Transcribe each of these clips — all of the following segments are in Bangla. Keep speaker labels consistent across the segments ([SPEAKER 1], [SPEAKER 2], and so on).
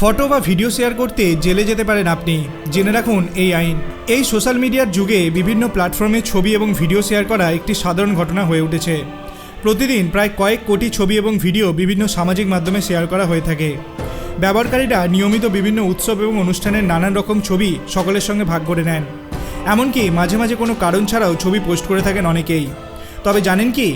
[SPEAKER 1] ফটো বা ভিডিও শেয়ার করতে জেলে যেতে পারেন আপনি। জেনে রাখুন এই আইন। এই সোশ্যাল মিডিয়ার যুগে বিভিন্ন প্ল্যাটফর্মে ছবি এবং ভিডিও শেয়ার করা একটি সাধারণ ঘটনা হয়ে উঠেছে। প্রতিদিন প্রায় কয়েক কোটি ছবি এবং ভিডিও বিভিন্ন সামাজিক মাধ্যমে শেয়ার করা হয়ে থাকে। ব্যবহারকারীরা নিয়মিত বিভিন্ন উৎসব এবং অনুষ্ঠানের নানান রকম ছবি সকলের সঙ্গে ভাগ করে নেন। এমনকি মাঝে মাঝে কোনো কারণ ছাড়াও ছবি পোস্ট করে থাকেন অনেকেই। তবে জানেন কি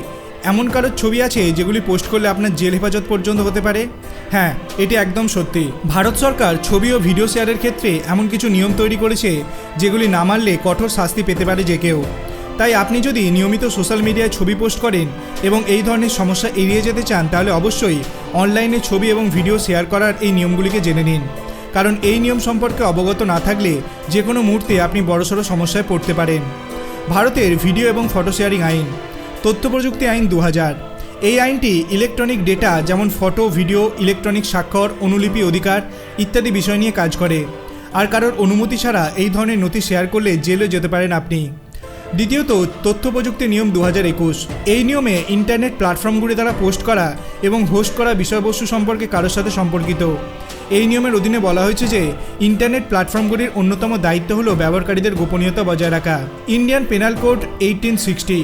[SPEAKER 1] এমন কারোর ছবি আছে যেগুলি পোস্ট করলে আপনার জেল হেফাজত পর্যন্ত হতে পারে? হ্যাঁ এটি একদম সত্যি। ভারত সরকার ছবি ও ভিডিও শেয়ারের ক্ষেত্রে এমন কিছু নিয়ম তৈরি করেছে যেগুলি না মানলে কঠোর শাস্তি পেতে পারে যে কেউ। তাই আপনি যদি নিয়মিত সোশ্যাল মিডিয়ায় ছবি পোস্ট করেন এবং এই ধরনের সমস্যা এড়িয়ে যেতে চান, তাহলে অবশ্যই অনলাইনে ছবি এবং ভিডিও শেয়ার করার এই নিয়মগুলিকে জেনে নিন। কারণ এই নিয়ম সম্পর্কে অবগত না থাকলে যে কোনো মুহূর্তে আপনি বড়সড় সমস্যায় পড়তে পারেন। ভারতের ভিডিও এবং ফটো শেয়ারিং আইন। তথ্য প্রযুক্তি আইন দু হাজার এই আইনটি ইলেকট্রনিক ডেটা যেমন ফটো, ভিডিও, ইলেকট্রনিক স্বাক্ষর, অনুলিপি অধিকার ইত্যাদি বিষয় নিয়ে কাজ করে। আর কারোর অনুমতি ছাড়া এই ধরনের নথি শেয়ার করলে জেলে যেতে পারেন আপনি। দ্বিতীয়ত তথ্য প্রযুক্তি নিয়ম দু একুশ। এই নিয়মে ইন্টারনেট প্ল্যাটফর্মগুলি দ্বারা পোস্ট করা এবং হোস্ট করা বিষয়বস্তু সম্পর্কে কারোর সাথে সম্পর্কিত। এই নিয়মের অধীনে বলা হয়েছে যে, ইন্টারনেট প্ল্যাটফর্মগুলির অন্যতম দায়িত্ব হল ব্যবহারকারীদের গোপনীয়তা বজায় রাখা। Indian penal code eighteen sixty.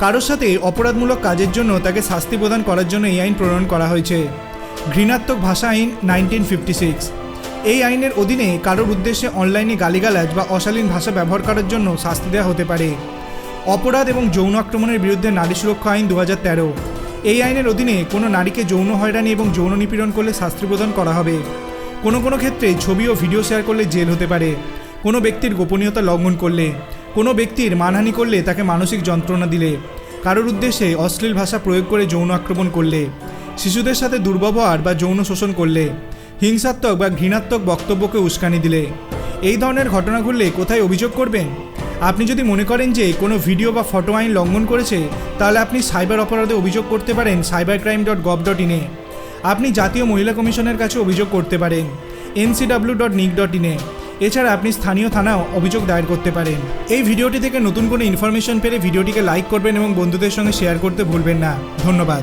[SPEAKER 1] কারোর সাথে অপরাধমূলক কাজের জন্য তাকে শাস্তি প্রদান করার জন্য এই আইন প্রণয়ন করা হয়েছে। ঘৃণাত্মক ভাষা আইন নাইনটিন ফিফটি সিক্স। এই আইনের অধীনে কারোর উদ্দেশ্যে অনলাইনে গালিগালাজ বা অশালীন ভাষা ব্যবহার করার জন্য শাস্তি দেওয়া হতে পারে। অপরাধ এবং যৌন আক্রমণের বিরুদ্ধে নারী সুরক্ষা আইন দু এই আইনের অধীনে কোনো নারীকে যৌন হয়রানি এবং যৌন নিপীড়ন করলে শাস্তি প্রদান করা হবে। কোনো কোনো ক্ষেত্রে ছবি ও ভিডিও শেয়ার করলে জেল হতে পারে। কোনো ব্যক্তির গোপনীয়তা লঙ্ঘন করলে। কোনো ব্যক্তির মানহানি করলে তাকে মানসিক যন্ত্রণা দিলে। কারোর উদ্দেশ্যে অশ্লীল ভাষা প্রয়োগ করে যৌন আক্রমণ করলে। শিশুদের সাথে দুর্ব্যবহার বা যৌন শোষণ করলে। হিংসাত্মক বা ঘৃণাত্মক বক্তব্যকে উস্কানি দিলে। এই ধরনের ঘটনা ঘটলে কোথায় অভিযোগ করবেন? আপনি যদি মনে করেন যে কোনো ভিডিও বা ফটো আইন লঙ্ঘন করেছে, তাহলে আপনি সাইবার অপরাধে অভিযোগ করতে পারেন cyber crime dot gov dot ইনে আপনি জাতীয় মহিলা কমিশনের কাছে অভিযোগ করতে পারেন এনসিডাব্লিউ ডট নিক ডট ইনে এছাড়া আপনি স্থানীয় থানাও অভিযোগ দায়ের করতে পারেন। এই ভিডিওটি থেকে নতুন কোনো ইনফরমেশন পেলে ভিডিওটিকে লাইক করবেন এবং বন্ধুদের সঙ্গে শেয়ার করতে ভুলবেন না। ধন্যবাদ।